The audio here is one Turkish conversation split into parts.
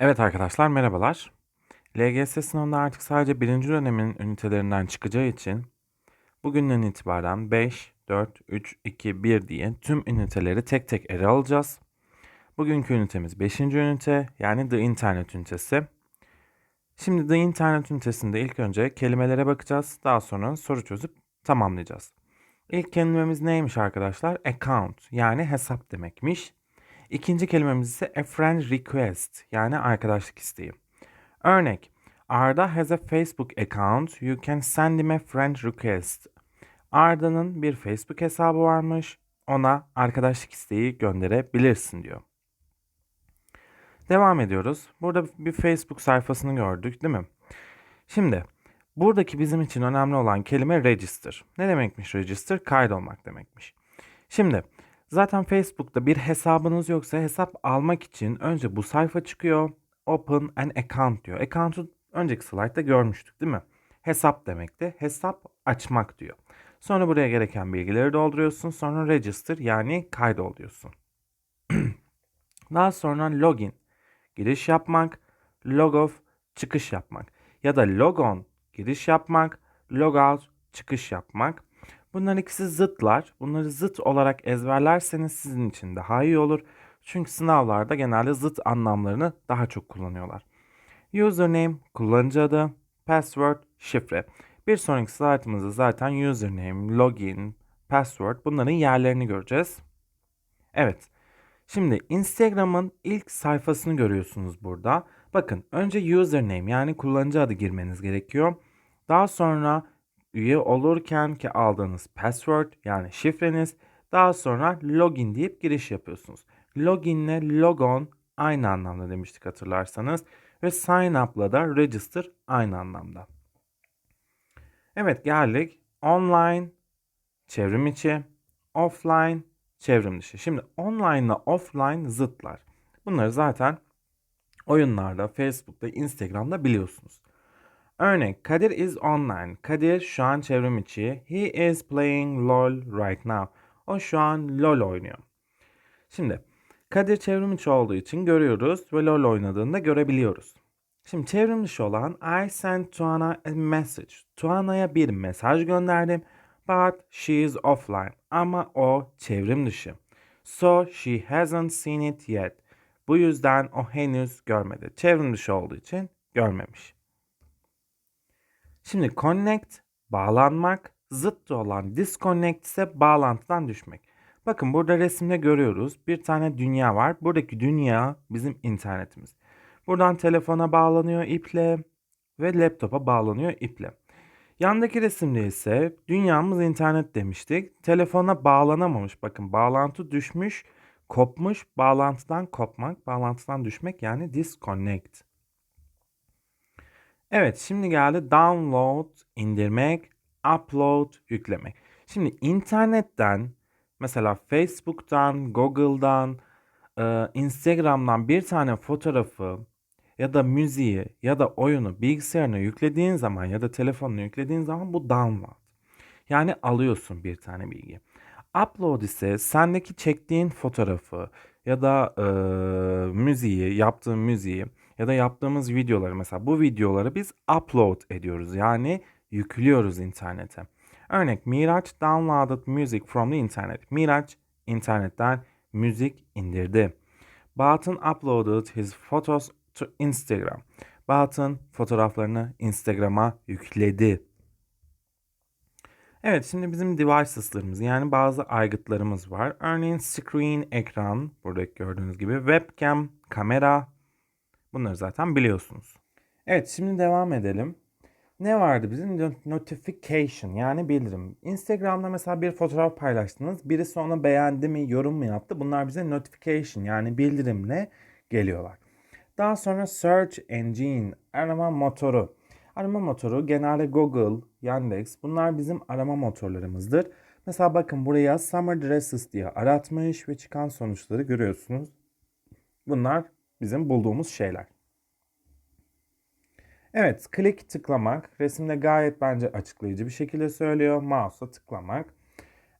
Evet arkadaşlar merhabalar. LGS sınavında artık sadece birinci dönemin ünitelerinden çıkacağı için bugünden itibaren 5, 4, 3, 2, 1 diye tüm üniteleri tek tek ele alacağız. Bugünkü ünitemiz 5. ünite yani The Internet ünitesi. Şimdi The Internet ünitesinde ilk önce kelimelere bakacağız. Daha sonra soru çözüp tamamlayacağız. İlk kelimemiz neymiş arkadaşlar? Account yani hesap demekmiş. İkinci kelimemiz ise a friend request yani arkadaşlık isteği. Örnek Arda has a Facebook account. You can send him a friend request. Arda'nın bir Facebook hesabı varmış. Ona arkadaşlık isteği gönderebilirsin diyor. Devam ediyoruz. Burada bir Facebook sayfasını gördük değil mi? Şimdi buradaki bizim için önemli olan kelime register. Ne demekmiş register? Kaydolmak demekmiş. Şimdi zaten Facebook'ta bir hesabınız yoksa hesap almak için önce bu sayfa çıkıyor. Open an account diyor. Account'u önceki slaytta görmüştük değil mi? Hesap demekti. Hesap açmak diyor. Sonra buraya gereken bilgileri dolduruyorsun. Sonra register yani kaydol diyorsun. Daha sonra login giriş yapmak, log off çıkış yapmak ya da log on giriş yapmak, log out çıkış yapmak. Bunlar ikisi zıtlar. Bunları zıt olarak ezberlerseniz sizin için daha iyi olur. Çünkü sınavlarda genelde zıt anlamlarını daha çok kullanıyorlar. Username kullanıcı adı, password şifre. Bir sonraki slaytımızda zaten username, login, password bunların yerlerini göreceğiz. Evet. Şimdi Instagram'ın ilk sayfasını görüyorsunuz burada. Bakın önce username yani kullanıcı adı girmeniz gerekiyor. Daha sonra üye olurken ki aldığınız password yani şifreniz. Daha sonra login deyip giriş yapıyorsunuz. Login ile logon aynı anlamda demiştik hatırlarsanız. Ve sign up'la da register aynı anlamda. Evet geldik. Online çevrim içi, offline çevrim dışı. Şimdi online ile offline zıtlar. Bunları zaten oyunlarda, Facebook'ta, Instagram'da biliyorsunuz. Örnek Kadir is online. Kadir şu an çevrim içi. He is playing LOL right now. O şu an LOL oynuyor. Şimdi Kadir çevrim içi olduğu için görüyoruz ve LOL oynadığında görebiliyoruz. Şimdi çevrim dışı olan I sent Tuana a message. Tuana'ya bir mesaj gönderdim. But she is offline. Ama o çevrim dışı. So she hasn't seen it yet. Bu yüzden o henüz görmedi. Çevrim dışı olduğu için görmemiş. Şimdi connect bağlanmak, zıttı olan disconnect ise bağlantıdan düşmek. Bakın burada resimde görüyoruz. Bir tane dünya var. Buradaki dünya bizim internetimiz. Buradan telefona bağlanıyor iple ve laptopa bağlanıyor iple. Yandaki resimde ise dünyamız internet demiştik. Telefona bağlanamamış. Bakın bağlantı düşmüş, kopmuş. Bağlantıdan kopmak, bağlantıdan düşmek yani disconnect. Evet şimdi geldi download, indirmek, upload, yüklemek. Şimdi internetten mesela Facebook'tan, Google'dan, Instagram'dan bir tane fotoğrafı ya da müziği ya da oyunu bilgisayarına yüklediğin zaman ya da telefonuna yüklediğin zaman bu download. Yani alıyorsun bir tane bilgi. Upload ise sendeki çektiğin fotoğrafı ya da e, müziği, yaptığın müziği ya da yaptığımız videoları mesela bu videoları biz upload ediyoruz. Yani yüklüyoruz internete. Örnek Miraç downloaded music from the internet. Miraç internetten müzik indirdi. Barton uploaded his photos to Instagram. Barton fotoğraflarını Instagram'a yükledi. Evet şimdi bizim devices'larımız yani bazı aygıtlarımız var. Örneğin screen ekran buradaki gördüğünüz gibi webcam kamera bunları zaten biliyorsunuz. Evet şimdi devam edelim. Ne vardı bizim notification yani bildirim. Instagram'da mesela bir fotoğraf paylaştınız. Birisi ona beğendi mi, yorum mu yaptı? Bunlar bize notification yani bildirimle geliyorlar. Daha sonra search engine, arama motoru. Arama motoru genelde Google, Yandex bunlar bizim arama motorlarımızdır. Mesela bakın buraya summer dresses diye aratmış ve çıkan sonuçları görüyorsunuz. Bunlar bizim bulduğumuz şeyler. Evet, click tıklamak. Resimde gayet bence açıklayıcı bir şekilde söylüyor. Mouse'la tıklamak.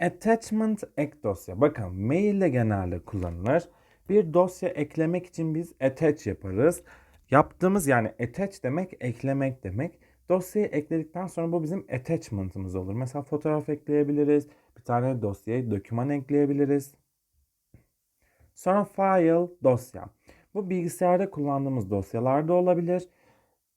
Attachment ek dosya. Bakın mail de genelde kullanılır. Bir dosya eklemek için biz attach yaparız. Yaptığımız yani attach demek eklemek demek. Dosyayı ekledikten sonra bu bizim attachment'ımız olur. Mesela fotoğraf ekleyebiliriz. Bir tane dosyaya doküman ekleyebiliriz. Sonra file dosya. Bu bilgisayarda kullandığımız dosyalar da olabilir.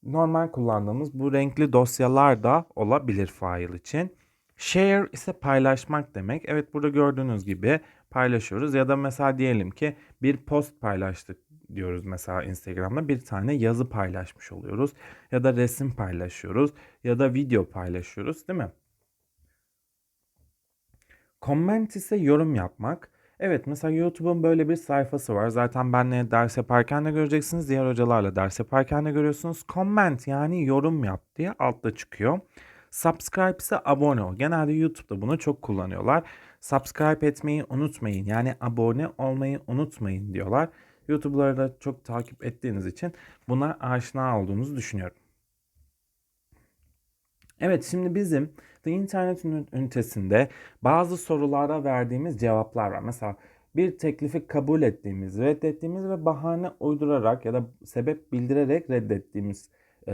Normal kullandığımız bu renkli dosyalar da olabilir file için. Share ise paylaşmak demek. Evet burada gördüğünüz gibi paylaşıyoruz. Ya da mesela diyelim ki bir post paylaştık diyoruz mesela Instagram'da bir tane yazı paylaşmış oluyoruz. Ya da resim paylaşıyoruz. Ya da video paylaşıyoruz değil mi? Comment ise yorum yapmak. Evet mesela YouTube'un böyle bir sayfası var. Zaten benle ders yaparken de göreceksiniz. Diğer hocalarla ders yaparken de görüyorsunuz. Comment yani yorum yap diye altta çıkıyor. Subscribe ise abone ol. Genelde YouTube'da bunu çok kullanıyorlar. Subscribe etmeyi unutmayın. Yani abone olmayı unutmayın diyorlar. YouTube'ları da çok takip ettiğiniz için buna aşina olduğunuzu düşünüyorum. Evet şimdi bizim The Internet ünitesinde bazı sorulara verdiğimiz cevaplar var. Mesela bir teklifi kabul ettiğimiz, reddettiğimiz ve bahane uydurarak ya da sebep bildirerek reddettiğimiz e,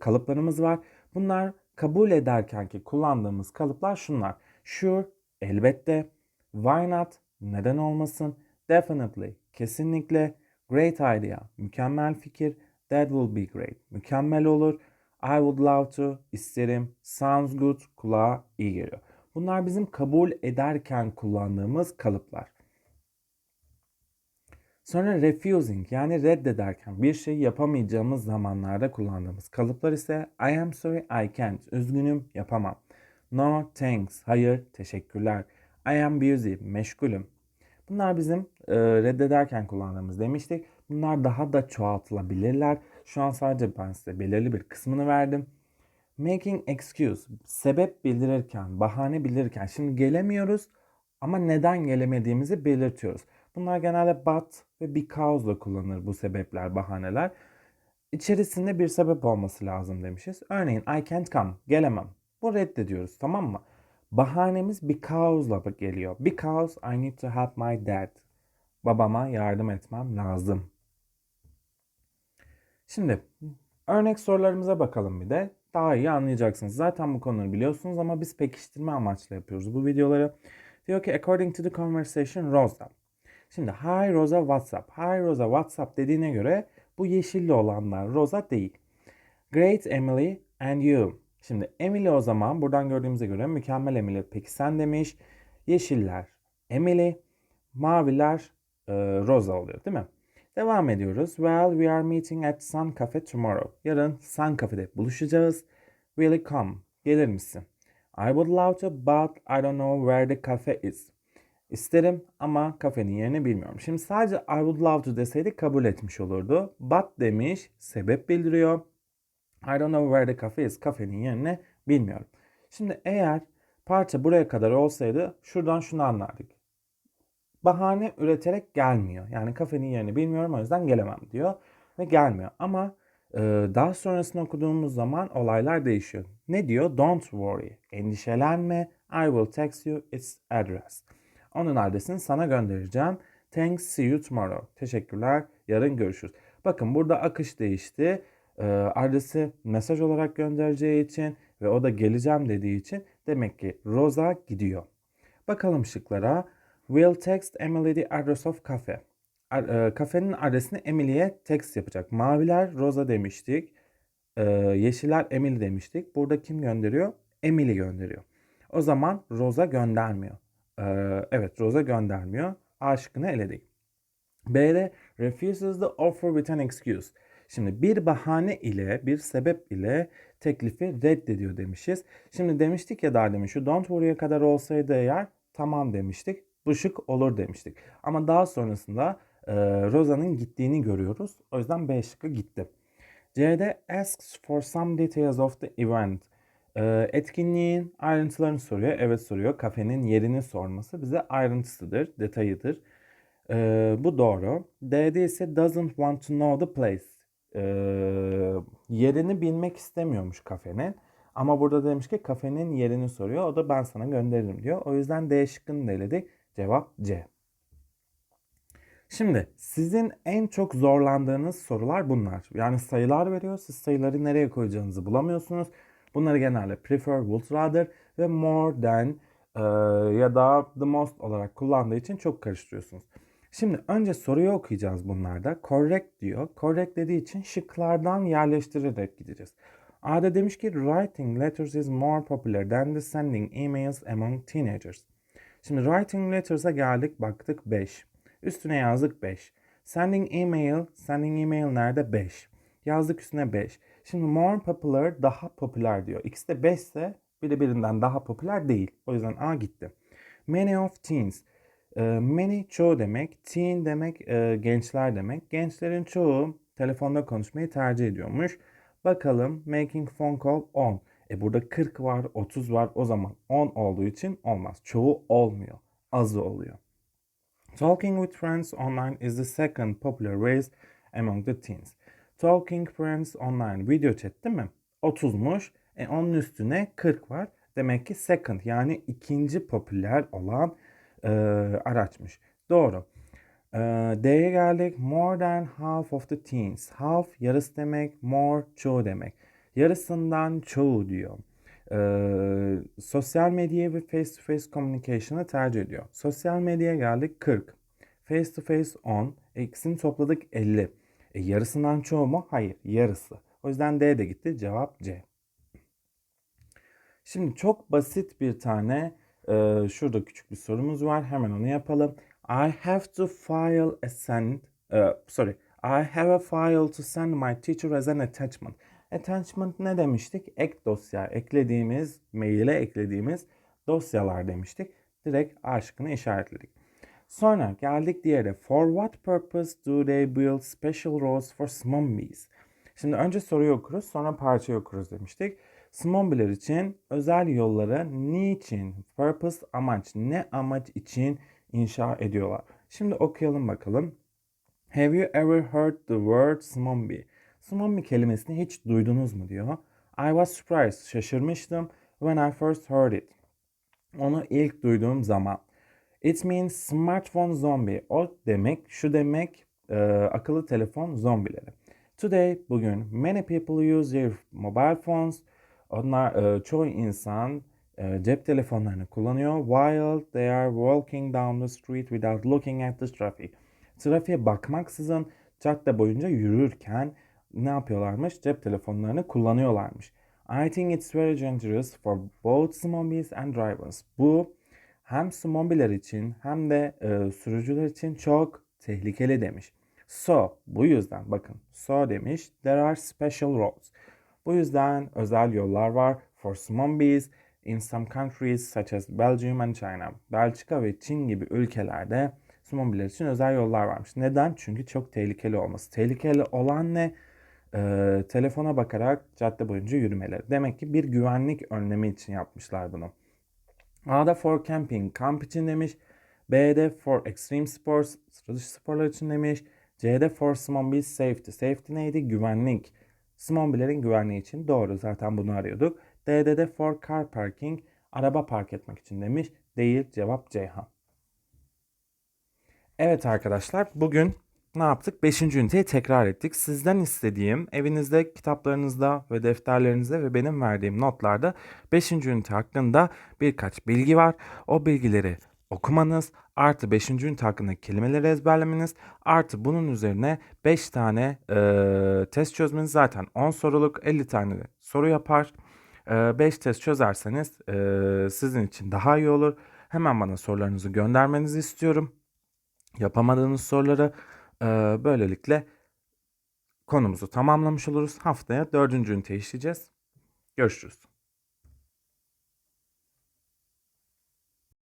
kalıplarımız var. Bunlar kabul ederken ki kullandığımız kalıplar şunlar. Sure, elbette. Why not, neden olmasın. Definitely, kesinlikle. Great idea, mükemmel fikir. That will be great, mükemmel olur. I would love to, isterim. Sounds good, kulağa iyi geliyor. Bunlar bizim kabul ederken kullandığımız kalıplar. Sonra refusing yani reddederken bir şey yapamayacağımız zamanlarda kullandığımız kalıplar ise I am sorry I can't. Üzgünüm yapamam. No thanks. Hayır teşekkürler. I am busy. Meşgulüm. Bunlar bizim e, reddederken kullandığımız demiştik. Bunlar daha da çoğaltılabilirler. Şu an sadece ben size belirli bir kısmını verdim. Making excuse, sebep bildirirken, bahane bildirirken. Şimdi gelemiyoruz ama neden gelemediğimizi belirtiyoruz. Bunlar genelde but ve because'la kullanılır bu sebepler, bahaneler. İçerisinde bir sebep olması lazım demişiz. Örneğin I can't come, gelemem. Bu reddediyoruz tamam mı? Bahanemiz because'la geliyor. Because I need to help my dad. Babama yardım etmem lazım. Şimdi örnek sorularımıza bakalım bir de. Daha iyi anlayacaksınız. Zaten bu konuları biliyorsunuz ama biz pekiştirme amaçlı yapıyoruz bu videoları. Diyor ki according to the conversation Rosa. Şimdi hi Rosa WhatsApp. Hi Rosa WhatsApp dediğine göre bu yeşilli olanlar Rosa değil. Great Emily and you. Şimdi Emily o zaman buradan gördüğümüze göre mükemmel Emily. Peki sen demiş. Yeşiller Emily, maviler e, Rosa oluyor değil mi? Devam ediyoruz. Well, we are meeting at Sun Cafe tomorrow. Yarın Sun Cafe'de buluşacağız. Will you come? Gelir misin? I would love to but I don't know where the cafe is. İsterim ama kafenin yerini bilmiyorum. Şimdi sadece I would love to deseydi kabul etmiş olurdu. But demiş, sebep bildiriyor. I don't know where the cafe is. Kafenin yerini bilmiyorum. Şimdi eğer parça buraya kadar olsaydı şuradan şunu anlardık. Bahane üreterek gelmiyor. Yani kafenin yerini bilmiyorum o yüzden gelemem diyor. Ve gelmiyor. Ama e, daha sonrasını okuduğumuz zaman olaylar değişiyor. Ne diyor? Don't worry. Endişelenme. I will text you its address. Onun adresini sana göndereceğim. Thanks, see you tomorrow. Teşekkürler, yarın görüşürüz. Bakın burada akış değişti. E, adresi mesaj olarak göndereceği için ve o da geleceğim dediği için demek ki Rosa gidiyor. Bakalım şıklara. Will text Emily the address of cafe. E, kafenin adresini Emily'ye text yapacak. Maviler Rosa demiştik. E, yeşiller Emily demiştik. Burada kim gönderiyor? Emily gönderiyor. O zaman Rosa göndermiyor. Ee, evet Rosa göndermiyor. A şıkkını eledik. B'de refuses the offer with an excuse. Şimdi bir bahane ile bir sebep ile teklifi reddediyor demişiz. Şimdi demiştik ya daha demiş şu don't worry'e kadar olsaydı eğer tamam demiştik. Bu şık olur demiştik. Ama daha sonrasında e, Rosa'nın gittiğini görüyoruz. O yüzden B şıkkı gitti. C'de asks for some details of the event. Ee, etkinliğin ayrıntılarını soruyor. Evet soruyor. Kafenin yerini sorması bize ayrıntısıdır, detayıdır. Ee, bu doğru. D'de ise doesn't want to know the place. Ee, yerini bilmek istemiyormuş kafenin. Ama burada demiş ki kafenin yerini soruyor. O da ben sana gönderirim diyor. O yüzden D şıkkını da. Cevap C. Şimdi sizin en çok zorlandığınız sorular bunlar. Yani sayılar veriyor. Siz sayıları nereye koyacağınızı bulamıyorsunuz. Bunları genelde prefer, would rather ve more than e, ya da the most olarak kullandığı için çok karıştırıyorsunuz. Şimdi önce soruyu okuyacağız bunlarda. Correct diyor. Correct dediği için şıklardan yerleştirerek gideceğiz. A'da demiş ki writing letters is more popular than the sending emails among teenagers. Şimdi writing letters'a geldik baktık 5. Üstüne yazdık 5. Sending email, sending email nerede? 5. Yazdık üstüne 5. Şimdi more popular daha popüler diyor. İkisi de 5 ise biri birinden daha popüler değil. O yüzden A gitti. Many of teens. E, many çoğu demek. Teen demek e, gençler demek. Gençlerin çoğu telefonda konuşmayı tercih ediyormuş. Bakalım making phone call on. E burada 40 var, 30 var. O zaman 10 olduğu için olmaz. Çoğu olmuyor. Azı oluyor. Talking with friends online is the second popular ways among the teens. Talking friends online video chat değil mi? 30'muş. E onun üstüne 40 var. Demek ki second yani ikinci popüler olan e, araçmış. Doğru. E, D'ye geldik. More than half of the teens. Half yarısı demek. More çoğu demek. Yarısından çoğu diyor. E, sosyal medyayı ve face to face communication'ı tercih ediyor. Sosyal medyaya geldik 40. Face to face 10. E, ikisini topladık 50. E, yarısından çoğu mu? Hayır. Yarısı. O yüzden D de gitti. Cevap C. Şimdi çok basit bir tane e, şurada küçük bir sorumuz var. Hemen onu yapalım. I have to file a send e, sorry. I have a file to send my teacher as an attachment. Attachment ne demiştik? Ek dosya. Eklediğimiz, maile eklediğimiz dosyalar demiştik. Direkt A şıkkını işaretledik. Sonra geldik diğeri. For what purpose do they build special roads for zombies? Şimdi önce soruyu okuruz sonra parçayı okuruz demiştik. Zombiler için özel yolları niçin, purpose amaç, ne amaç için inşa ediyorlar? Şimdi okuyalım bakalım. Have you ever heard the word zombie? Zombie kelimesini hiç duydunuz mu diyor. I was surprised, şaşırmıştım when I first heard it. Onu ilk duyduğum zaman. It means smartphone zombie. O demek, şu demek e, akıllı telefon zombileri. Today, bugün many people use their mobile phones. Onlar e, çoğu insan e, cep telefonlarını kullanıyor while they are walking down the street without looking at the traffic. Trafiğe bakmaksızın cadde boyunca yürürken ne yapıyorlarmış? Cep telefonlarını kullanıyorlarmış. I think it's very dangerous for both zombies and drivers. Bu hem zombiler için hem de e, sürücüler için çok tehlikeli demiş. So, bu yüzden bakın so demiş there are special roads. Bu yüzden özel yollar var for zombies in some countries such as Belgium and China. Belçika ve Çin gibi ülkelerde zombiler için özel yollar varmış. Neden? Çünkü çok tehlikeli olması. Tehlikeli olan ne? Ee, telefona bakarak cadde boyunca yürümeleri. Demek ki bir güvenlik önlemi için yapmışlar bunu. A'da for camping, kamp için demiş. B'de for extreme sports, sıra sporlar için demiş. C'de for zombies safety. Safety neydi? Güvenlik. Zombilerin güvenliği için. Doğru zaten bunu arıyorduk. D'de de for car parking. Araba park etmek için demiş. Değil cevap Ceyhan. Evet arkadaşlar bugün ne yaptık? Beşinci üniteyi tekrar ettik. Sizden istediğim evinizde, kitaplarınızda ve defterlerinizde ve benim verdiğim notlarda beşinci ünite hakkında birkaç bilgi var. O bilgileri okumanız, artı 5. ünite hakkındaki kelimeleri ezberlemeniz, artı bunun üzerine 5 tane e, test çözmeniz zaten 10 soruluk 50 tane soru yapar. 5 test çözerseniz e, sizin için daha iyi olur. Hemen bana sorularınızı göndermenizi istiyorum. Yapamadığınız soruları böylelikle konumuzu tamamlamış oluruz. Haftaya 4. ünite işleyeceğiz. Görüşürüz.